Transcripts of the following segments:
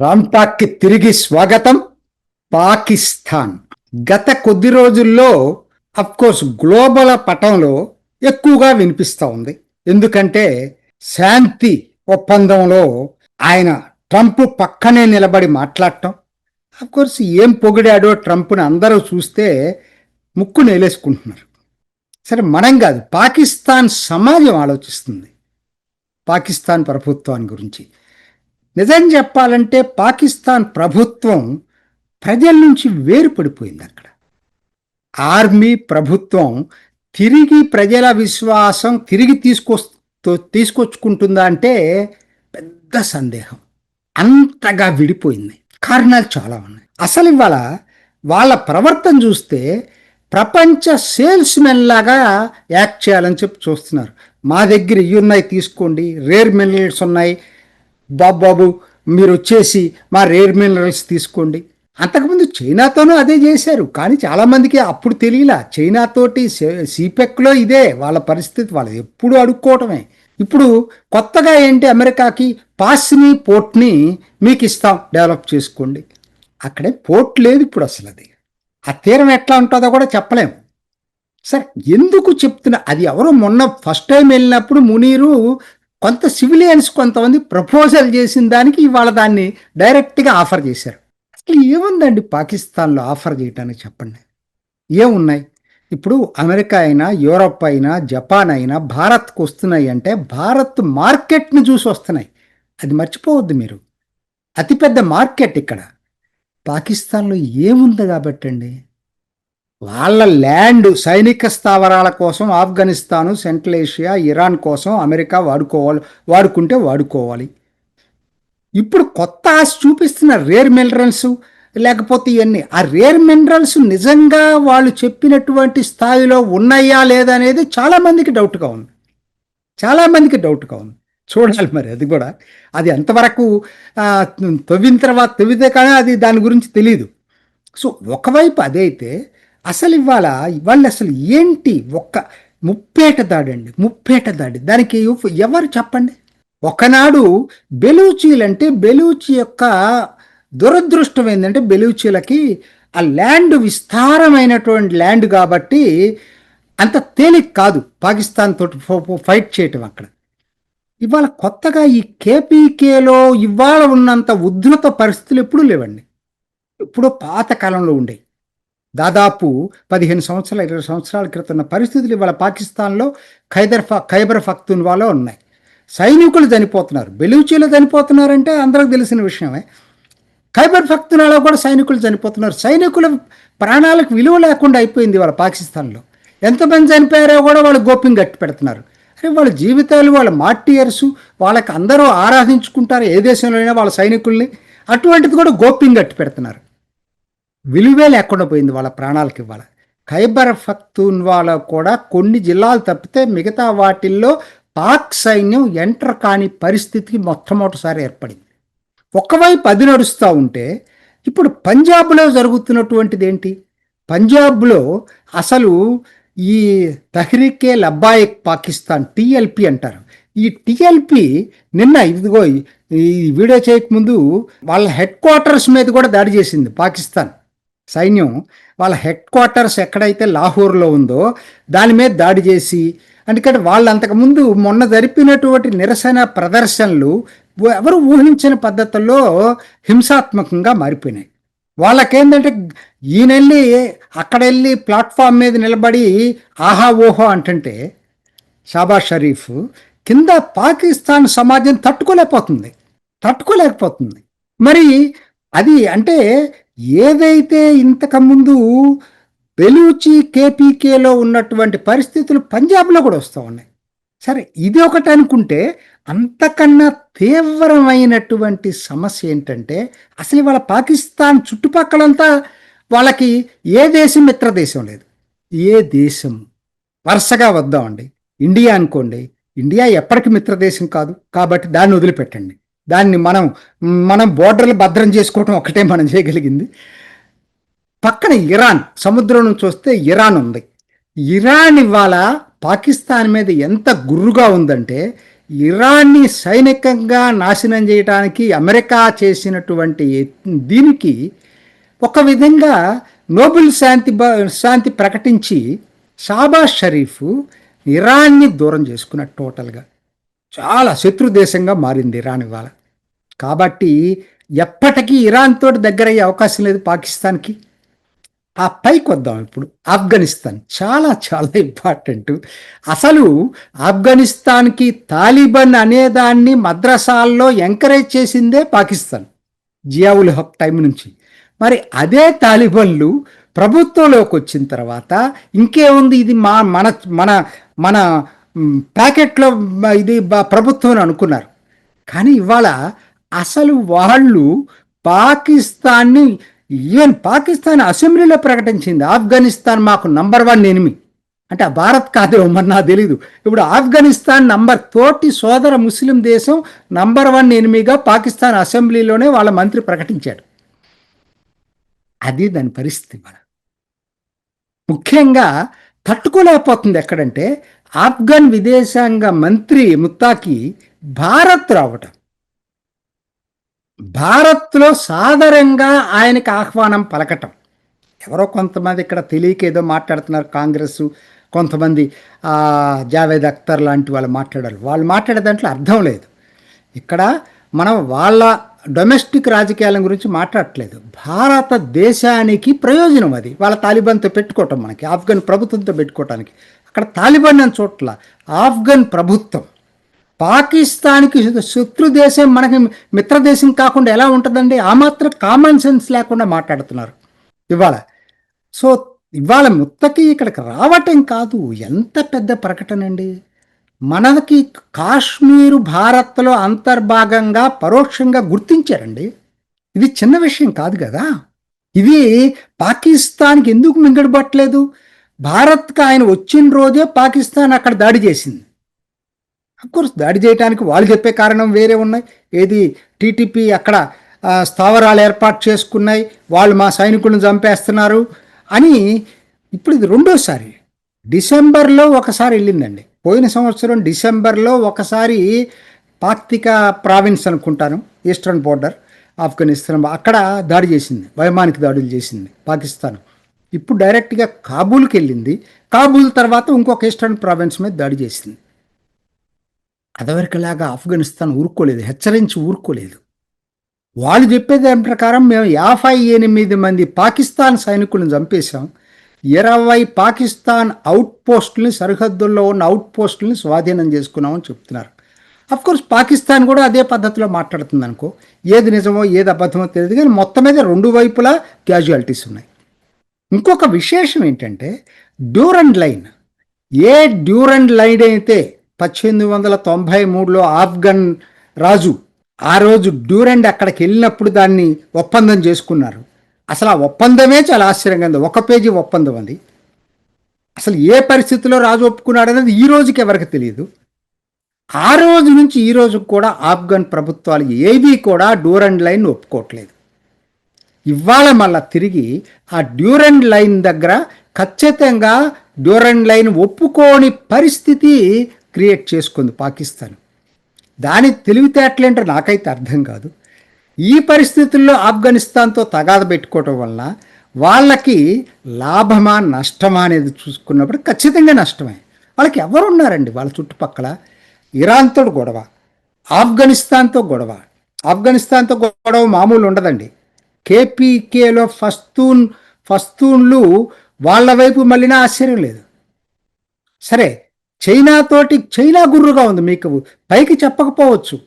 రామ్టాక్కి తిరిగి స్వాగతం పాకిస్తాన్. గత కొద్ది రోజుల్లో కోర్స్ గ్లోబల్ పటంలో ఎక్కువగా వినిపిస్తూ ఉంది. ఎందుకంటే శాంతి ఒప్పందంలో ఆయన ట్రంప్ పక్కనే నిలబడి మాట్లాడటం కోర్స్ ఏం పొగిడాడో ట్రంప్ని అందరూ చూస్తే ముక్కు నేలేసుకుంటున్నారు. సరే మనం కాదు పాకిస్తాన్ సమాజం ఆలోచిస్తుంది. పాకిస్తాన్ ప్రభుత్వాన్ని గురించి. నిజం చెప్పాలంటే పాకిస్తాన్ ప్రభుత్వం ప్రజల నుంచి వేరుపడిపోయింది అక్కడ. ఆర్మీ ప్రభుత్వం తిరిగి ప్రజల విశ్వాసం తిరిగి తీసుకొస్తూ తీసుకొచ్చుకుంటుందా అంటే పెద్ద సందేహం. అంతగా విడిపోయింది. కారణాలు చాలా ఉన్నాయి. అసలు ఇవాళ వాళ్ళ ప్రవర్తన చూస్తే ప్రపంచ సేల్స్ మెన్ లాగా యాక్ట్ చేయాలని చెప్పి చూస్తున్నారు. మా దగ్గర ఇవి ఉన్నాయి తీసుకోండి. రేర్ మినరల్స్ ఉన్నాయి. బాబు బాబు మీరు వచ్చేసి మా రేర్ మినరల్స్ తీసుకోండి. అంతకుముందు చైనాతోనూ అదే చేశారు కానీ చాలామందికి అప్పుడు తెలియలా. చైనాతోటి సిపెక్లో ఇదే వాళ్ళ పరిస్థితి వాళ్ళది ఎప్పుడు అడుక్కోవటమే. ఇప్పుడు కొత్తగా ఏంటి అమెరికాకి పాస్ని పోర్ట్ని మీకు ఇస్తాం డెవలప్ చేసుకోండి. అక్కడే పోర్ట్ లేదు ఇప్పుడు అసలు అది. ఆ తీరం ఎట్లా ఉంటుందో కూడా చెప్పలేము. సరే ఎందుకు చెప్తున్నా అది ఎవరో మొన్న ఫస్ట్ టైం వెళ్ళినప్పుడు మునీరు కొంత సివిలియన్స్ కొంతమంది ప్రపోజల్ చేసిన దానికి ఇవాళ దాన్ని డైరెక్ట్గా ఆఫర్ చేశారు. అసలు ఏముందండి పాకిస్తాన్లో ఆఫర్ చేయడానికి చెప్పండి. ఏమున్నాయి? ఇప్పుడు అమెరికా అయినా యూరప్ అయినా జపాన్ అయినా భారత్కు వస్తున్నాయి అంటే భారత్ మార్కెట్ను చూసి వస్తున్నాయి. అది మర్చిపోవద్దు మీరు. అతిపెద్ద మార్కెట్ ఇక్కడ. పాకిస్తాన్లో ఏముంది కాబట్టండి వాళ్ళ ల్యాండ్ సైనిక స్థావరాల కోసం ఆఫ్ఘనిస్తాను సెంట్రల్ ఏషియా ఇరాన్ కోసం అమెరికా వాడుకోవాలి వాడుకుంటే వాడుకోవాలి. ఇప్పుడు కొత్త ఆశ చూపిస్తున్న రేర్ మినరల్స్ లేకపోతే ఇవన్నీ ఆ రేర్ మినరల్స్ నిజంగా వాళ్ళు చెప్పినటువంటి స్థాయిలో ఉన్నాయా లేదా అనేది చాలామందికి డౌట్గా ఉంది. చాలామందికి డౌట్గా ఉంది. చూడాలి మరి అది కూడా. అది ఎంతవరకు తవ్విన తర్వాత తవ్వితే కానీ అది దాని గురించి తెలియదు సో ఒకవైపు అదైతే అసలు ఇవాళ ఇవాళ అసలు ఏంటి ఒక్క ముప్పేట దాడి అండి ముప్పేట దాడి. దానికి ఎవరు చెప్పండి? ఒకనాడు బెలూచీలంటే బెలూచి యొక్క దురదృష్టం ఏంటంటే బెలూచీలకి ఆ ల్యాండ్ విస్తారమైనటువంటి ల్యాండ్ కాబట్టి అంత తేలిక కాదు పాకిస్తాన్ తోటి ఫైట్ చేయటం అక్కడ. ఇవాళ కొత్తగా ఈ కేపీకేలో ఇవాళ ఉన్నంత ఉద్ధృత పరిస్థితులు ఎప్పుడూ లేవండి. ఎప్పుడో పాత కాలంలో ఉండేవి. దాదాపు పదిహేను సంవత్సరాల ఇరవై సంవత్సరాల క్రితం పరిస్థితులు ఇవాళ పాకిస్తాన్లో ఖైదర్ ఫ ఖైబర్ ఫక్తున్వాలో ఉన్నాయి. సైనికులు చనిపోతున్నారు బెలూచీలో చనిపోతున్నారంటే అందరికి తెలిసిన విషయమే. ఖైబర్ ఫక్తునాలో కూడా సైనికులు చనిపోతున్నారు. సైనికుల ప్రాణాలకు విలువ లేకుండా అయిపోయింది వాళ్ళ పాకిస్తాన్లో. ఎంతమంది చనిపోయారో కూడా వాళ్ళు గోప్యం గట్టి పెడుతున్నారు. అరే వాళ్ళ జీవితాలు వాళ్ళ మార్టియర్స్ వాళ్ళకి అందరూ ఆరాధించుకుంటారు ఏ దేశంలో అయినా వాళ్ళ సైనికుల్ని. అటువంటిది కూడా గోప్యం గట్టి పెడుతున్నారు. విలువే లేకుండా పోయింది వాళ్ళ ప్రాణాలకు ఇవ్వాలి ఖైబర్ ఫక్తున్వాలో కూడా కొన్ని జిల్లాలు తప్పితే మిగతా వాటిల్లో పాక్ సైన్యం ఎంటర్ కాని పరిస్థితికి మొట్టమొదటిసారి ఏర్పడింది. ఒకవైపు అది నడుస్తూ ఉంటే ఇప్పుడు పంజాబ్లో జరుగుతున్నటువంటిది ఏంటి? పంజాబ్లో అసలు ఈ తహ్రీకే లబ్బాయిక్ పాకిస్తాన్ టిఎల్పి అంటారు. ఈ టిఎల్పి నిన్న ఇదిగో ఈ వీడియో చేయకముందు వాళ్ళ హెడ్ క్వార్టర్స్ మీద కూడా దాడి చేసింది పాకిస్తాన్. సైన్యం వాళ్ళ హెడ్ క్వార్టర్స్ ఎక్కడైతే లాహోర్లో ఉందో దాని మీద దాడి చేసి ఎందుకంటే వాళ్ళు అంతకుముందు మొన్న జరిపినటువంటి నిరసన ప్రదర్శనలు ఎవరు ఊహించని పద్ధతుల్లో హింసాత్మకంగా మారిపోయినాయి. వాళ్ళకేంటంటే ఈయనెళ్ళి అక్కడ వెళ్ళి ప్లాట్ఫామ్ మీద నిలబడి ఆహా ఓహో అంటుంటే షాబాజ్ షరీఫ్ కింద పాకిస్తాన్ సమాజం తట్టుకోలేకపోతుంది తట్టుకోలేకపోతుంది. మరి అది అంటే ఏదైతే ఇంతకుముందు బెలూచి కేపీకేలో ఉన్నటువంటి పరిస్థితులు పంజాబ్లో కూడా వస్తూ ఉన్నాయి. సరే ఇది ఒకటి అనుకుంటే అంతకన్నా తీవ్రమైనటువంటి సమస్య ఏంటంటే అసలు వాళ్ళ పాకిస్తాన్ చుట్టుపక్కలంతా వాళ్ళకి ఏ దేశం మిత్ర దేశం లేదు. ఏ దేశం? వరుసగా వద్దామండి. ఇండియా అనుకోండి. ఇండియా ఎప్పటికీ మిత్ర దేశం కాదు. కాబట్టి దాన్ని వదిలిపెట్టండి. దాన్ని మనం మనం బోర్డర్లు భద్రం చేసుకోవటం ఒకటే మనం చేయగలిగింది. పక్కన ఇరాన్ సముద్రం నుంచి వస్తే ఇరాన్ ఉంది. ఇరాన్ ఇవాళ పాకిస్తాన్ మీద ఎంత గుర్రుగా ఉందంటే ఇరాన్ని సైనికంగా నాశనం చేయడానికి అమెరికా చేసినటువంటి దీనికి ఒక విధంగా నోబెల్ శాంతి శాంతి ప్రకటించి షాబాజ్ షరీఫ్ ఇరాన్ని దూరం చేసుకున్నాడు టోటల్గా. చాలా శత్రు దేశంగా మారింది ఇరాన్ ఇవాళ. కాబట్టి ఎప్పటికీ ఇరాన్ తోటి దగ్గర అయ్యే అవకాశం లేదు పాకిస్తాన్కి. ఆ పైకి వద్దాం ఇప్పుడు. ఆఫ్ఘనిస్తాన్ చాలా చాలా ఇంపార్టెంట్. అసలు ఆఫ్ఘనిస్తాన్కి తాలిబాన్ అనేదాన్ని మద్రసాల్లో ఎంకరేజ్ చేసిందే పాకిస్తాన్ జియావుల్ హక్ టైం నుంచి. మరి అదే తాలిబన్లు ప్రభుత్వంలోకి వచ్చిన తర్వాత ఇంకేముంది? ఇది మా మన మన మన ప్యాకెట్లో ఇది ప్రభుత్వం అనుకున్నారు. కానీ ఇవాళ అసలు వాళ్ళు పాకిస్తాన్ని ఈవెన్ పాకిస్తాన్ అసెంబ్లీలో ప్రకటించింది ఆఫ్ఘనిస్తాన్ మాకు నంబర్ వన్ ఎనిమి. అంటే ఆ భారత్ కాదేమో మరి నాకు తెలీదు. ఇప్పుడు ఆఫ్ఘనిస్తాన్ నంబర్ తోటి సోదర ముస్లిం దేశం నంబర్ వన్ ఎనిమిగా పాకిస్తాన్ అసెంబ్లీలోనే వాళ్ళ మంత్రి ప్రకటించాడు. అది దాని పరిస్థితి మన ముఖ్యంగా తట్టుకోలేకపోతుంది ఎక్కడంటే ఆఫ్ఘన్ విదేశాంగ మంత్రి ముత్తాకి భారత్ రావటం. భారత్లో సాదరంగా ఆయనకి ఆహ్వానం పలకటం. ఎవరో కొంతమంది ఇక్కడ తెలియక ఏదో మాట్లాడుతున్నారు కాంగ్రెస్ కొంతమంది జావేద్ అఖ్తర్ లాంటి వాళ్ళు మాట్లాడారు. వాళ్ళు మాట్లాడే దాంట్లో అర్థం లేదు. ఇక్కడ మనం వాళ్ళ డొమెస్టిక్ రాజకీయాల గురించి మాట్లాడట్లేదు. భారతదేశానికి ప్రయోజనం అది. వాళ్ళ తాలిబాన్తో పెట్టుకోవటం మనకి ఆఫ్ఘన్ ప్రభుత్వంతో పెట్టుకోవటానికి. అక్కడ తాలిబాన్ అని చోట్ల ఆఫ్ఘన్ ప్రభుత్వం పాకిస్తాన్కి శత్రుదేశం మనకి మిత్రదేశం కాకుండా ఎలా ఉంటుందండి? ఆ మాత్రం కామన్ సెన్స్ లేకుండా మాట్లాడుతున్నారు. ఇవాళ సో ఇవాళ ముత్తకి ఇక్కడికి రావటం కాదు. ఎంత పెద్ద ప్రకటన అండి మనకి కాశ్మీరు భారత్లో అంతర్భాగంగా పరోక్షంగా గుర్తించారండి. ఇది చిన్న విషయం కాదు కదా? ఇది పాకిస్తాన్కి ఎందుకు మింగడబట్టలేదు? భారత్కి ఆయన వచ్చిన రోజే పాకిస్తాన్ అక్కడ దాడి చేసింది. కోర్స్ దాడి చేయడానికి వాళ్ళు చెప్పే కారణం వేరే ఉన్నాయి. ఏది టీటీపీ అక్కడ స్థావరాలు ఏర్పాటు చేసుకున్నాయి. వాళ్ళు మా సైనికులను చంపేస్తున్నారు అని ఇప్పుడు ఇది రెండోసారి. డిసెంబర్లో ఒకసారి వెళ్ళిందండి. పోయిన సంవత్సరం డిసెంబర్లో ఒకసారి పాక్తిక ప్రావిన్స్ అనుకుంటాను ఈస్టర్న్ బోర్డర్ ఆఫ్ఘనిస్తాన్ అక్కడ దాడి చేసింది వైమానిక దాడులు చేసింది పాకిస్తాన్. ఇప్పుడు డైరెక్ట్గా కాబూల్కి వెళ్ళింది. కాబూల్ తర్వాత ఇంకొక ఈస్టర్న్ ప్రావిన్స్ మీద దాడి చేసింది. అదవరకులాగా ఆఫ్ఘనిస్తాన్ ఊరుకోలేదు హెచ్చరించి ఊరుకోలేదు. వాళ్ళు చెప్పే దాని ప్రకారం మేము యాభై ఎనిమిది మంది పాకిస్తాన్ సైనికులను చంపేశాం. ఇరవై పాకిస్తాన్ అవుట్ పోస్టుల్ని సరిహద్దుల్లో ఉన్న అవుట్ పోస్టుల్ని స్వాధీనం చేసుకున్నామని చెప్తున్నారు. అఫ్ కోర్స్ పాకిస్తాన్ కూడా అదే పద్ధతిలో మాట్లాడుతుంది అనుకో. ఏది నిజమో ఏది అబద్ధమో తెలియదు కానీ మొత్తం మీద రెండు వైపులా క్యాజువాలిటీస్ ఉన్నాయి. ఇంకొక విశేషం ఏంటంటే డ్యూరండ్ లైన్. ఏ డ్యూరండ్ లైన్ అయితే పద్దెనిమిది వందల తొంభై మూడులో ఆఫ్ఘన్ రాజు ఆ రోజు డ్యూరెండ్ అక్కడికి వెళ్ళినప్పుడు దాన్ని ఒప్పందం చేసుకున్నారు. అసలు ఆ ఒప్పందమే చాలా ఆశ్చర్యంగా ఉంది. ఒక పేజీ ఒప్పందం అది. అసలు ఏ పరిస్థితిలో రాజు ఒప్పుకున్నాడు అనేది ఈ రోజుకి ఎవరికి తెలియదు. ఆ రోజు నుంచి ఈ రోజు కూడా ఆఫ్ఘన్ ప్రభుత్వాలు ఏవి కూడా డ్యూరెండ్ లైన్ ఒప్పుకోవట్లేదు. ఇవాళ మళ్ళా తిరిగి ఆ డ్యూరెండ్ లైన్ దగ్గర ఖచ్చితంగా డ్యూరెండ్ లైన్ ఒప్పుకోని పరిస్థితి క్రియేట్ చేసుకుంది పాకిస్తాన్. దాని తెలివితేటలేంటో నాకైతే అర్థం కాదు. ఈ పరిస్థితుల్లో ఆఫ్ఘనిస్తాన్తో తగాద పెట్టుకోవటం వల్ల వాళ్ళకి లాభమా నష్టమా అనేది చూసుకున్నప్పుడు ఖచ్చితంగా నష్టమే. వాళ్ళకి ఎవరున్నారండి? వాళ్ళ చుట్టుపక్కల ఇరాన్తో గొడవ ఆఫ్ఘనిస్తాన్తో గొడవ. ఆఫ్ఘనిస్తాన్తో గొడవ మామూలు ఉండదండి. కేపీకేలో ఫస్తూన్ ఫస్తూన్లు వాళ్ళ వైపు మళ్ళీనా ఆశ్చర్యం లేదు. సరే చైనాతోటి చైనా గుర్రుగా ఉంది మీకు. పైకి చెప్పకపోవచ్చు.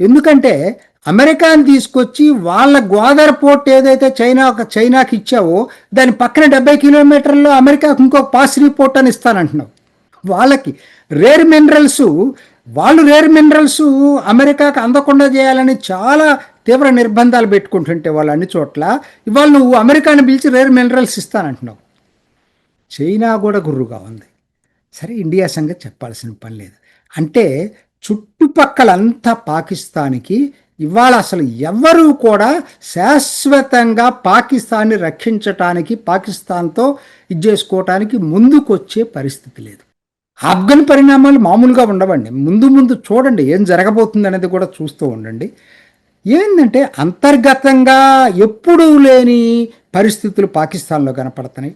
ఎందుకంటే అమెరికాని తీసుకొచ్చి వాళ్ళ గోదావరి పోర్ట్ ఏదైతే చైనా చైనాకి ఇచ్చావో దాని పక్కన డెబ్బై కిలోమీటర్లో అమెరికాకు ఇంకొక పాసిరీ పోర్ట్ అని ఇస్తానంటున్నావు. వాళ్ళకి రేర్ మినరల్స్ వాళ్ళు రేర్ మినరల్స్ అమెరికాకు అందకుండా చేయాలని చాలా తీవ్ర నిర్బంధాలు పెట్టుకుంటుంటే వాళ్ళు అన్ని చోట్ల ఇవాళ నువ్వు అమెరికాని పిలిచి రేర్ మినరల్స్ ఇస్తానంటున్నావు. చైనా కూడా గుర్రుగా ఉంది. సరే ఇండియా సంగతి చెప్పాల్సిన పని లేదు. అంటే చుట్టుపక్కలంతా పాకిస్తాన్కి ఇవాళ అసలు ఎవ్వరూ కూడా శాశ్వతంగా పాకిస్తాన్ని రక్షించటానికి పాకిస్తాన్తో ఇది చేసుకోవటానికి ముందుకొచ్చే పరిస్థితి లేదు. ఆఫ్ఘన్ పరిణామాలు మామూలుగా ఉండవండి. ముందు ముందు చూడండి ఏం జరగబోతుంది అనేది కూడా చూస్తూ ఉండండి. ఏంటంటే అంతర్గతంగా ఎప్పుడూ లేని పరిస్థితులు పాకిస్తాన్లో కనపడుతున్నాయి.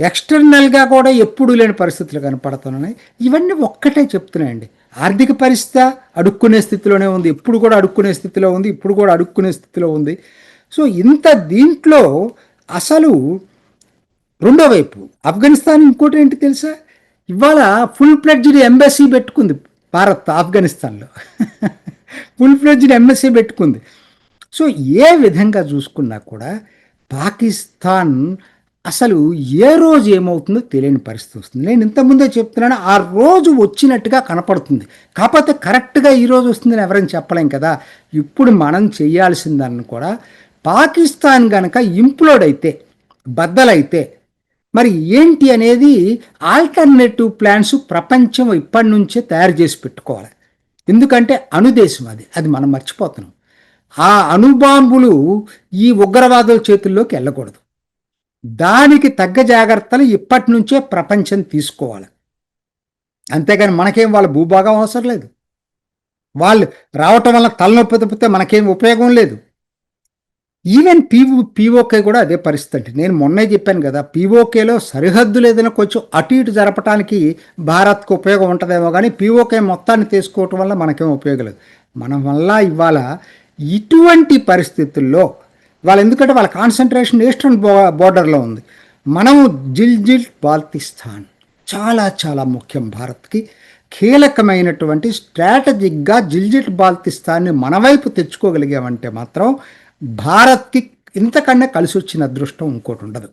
ఎక్స్టర్నల్గా కూడా ఎప్పుడూ లేని పరిస్థితులు కనపడుతున్నాయి. ఇవన్నీ ఒక్కటే చెప్తున్నాయండి. ఆర్థిక పరిస్థితి అడుక్కునే స్థితిలోనే ఉంది. ఎప్పుడు కూడా అడుక్కునే స్థితిలో ఉంది. ఇప్పుడు కూడా అడుక్కునే స్థితిలో ఉంది. సో ఇంత దీంట్లో అసలు రెండో వైపు ఆఫ్ఘనిస్తాన్ ఇంకోటి ఏంటి తెలుసా? ఇవాళ ఫుల్ ఫ్లెడ్జ్డ్ ఎంబసీ పెట్టుకుంది భారత్ ఆఫ్ఘనిస్తాన్లో. ఫుల్ ఫ్లెడ్జ్డ్ ఎంబసీ పెట్టుకుంది. సో ఏ విధంగా చూసుకున్నా కూడా పాకిస్తాన్ అసలు ఏ రోజు ఏమవుతుందో తెలియని పరిస్థితి వస్తుంది. నేను ఇంతకుముందే చెప్తున్నాను ఆ రోజు వచ్చినట్టుగా కనపడుతుంది. కాకపోతే కరెక్ట్గా ఈ రోజు వస్తుందని ఎవరైనా చెప్పలేం కదా. ఇప్పుడు మనం చేయాల్సిందని కూడా పాకిస్తాన్ కనుక ఇంప్లోడ్ అయితే బద్దలైతే మరి ఏంటి అనేది ఆల్టర్నేటివ్ ప్లాన్స్ ప్రపంచం ఇప్పటి నుంచే తయారు చేసి పెట్టుకోవాలి. ఎందుకంటే అనుదేశం అది అది మనం మర్చిపోతున్నాం. ఆ అణుబాంబులు ఈ ఉగ్రవాదుల చేతుల్లోకి వెళ్ళకూడదు. దానికి తగ్గ జాగ్రత్తలు ఇప్పటి నుంచే ప్రపంచం తీసుకోవాలి. అంతేగాని మనకేం వాళ్ళ భూభాగం అవసరం లేదు. వాళ్ళు రావటం వల్ల తలనొప్పి తప్పితే మనకేం ఉపయోగం లేదు. ఈవెన్ పీవో పీఓకే కూడా అదే పరిస్థితి. అండి నేను మొన్నే చెప్పాను కదా పీఓకేలో సరిహద్దులు ఏదైనా కొంచెం అటు ఇటు జరపడానికి భారత్కు ఉపయోగం ఉంటుందేమో కానీ పీఓకే మొత్తాన్ని తీసుకోవటం వల్ల మనకేం ఉపయోగం లేదు. మనం వల్ల ఇవాళ ఇటువంటి పరిస్థితుల్లో వాళ్ళు ఎందుకంటే వాళ్ళ కాన్సన్ట్రేషన్ ఈస్టర్న్ బో బోర్డర్లో ఉంది. మనం జిల్జిల్ బాల్తిస్తాన్ చాలా చాలా ముఖ్యం భారత్కి. కీలకమైనటువంటి స్ట్రాటజిక్గా జిల్జిట్ బాల్తిస్తాన్ని మన వైపు తెచ్చుకోగలిగామంటే మాత్రం భారత్కి ఇంతకన్నా కలిసి వచ్చిన అదృష్టం ఇంకోటి ఉండదు.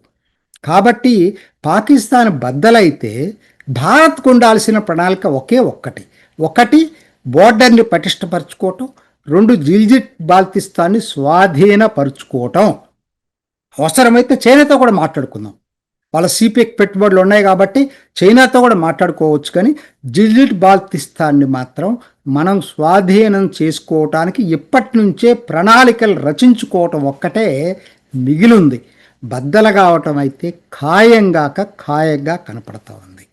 కాబట్టి పాకిస్తాన్ బద్దలైతే భారత్కు ఉండాల్సిన ప్రణాళిక ఒకే ఒక్కటి. ఒకటి బోర్డర్ని పటిష్టపరచుకోవటం. రెండు జిల్జిట్ బాల్తిస్తాన్ని స్వాధీనపరుచుకోవటం అవసరమైతే చైనాతో కూడా మాట్లాడుకుందాం. వాళ్ళ సిపిఎక్ పెట్టుబడులు ఉన్నాయి కాబట్టి చైనాతో కూడా మాట్లాడుకోవచ్చు కానీ జిల్జిట్ బాల్తిస్తాన్ని మాత్రం మనం స్వాధీనం చేసుకోవటానికి ఇప్పటి నుంచే ప్రణాళికలు రచించుకోవటం ఒక్కటే మిగిలింది. బద్దలు కావటం అయితే ఖాయంగాక ఖాయంగా కనపడతా ఉంది.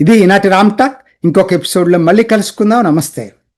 ఇది ఈనాటి రామ్ టాక్. ఇంకొక ఎపిసోడ్లో మళ్ళీ కలుసుకుందాం. నమస్తే.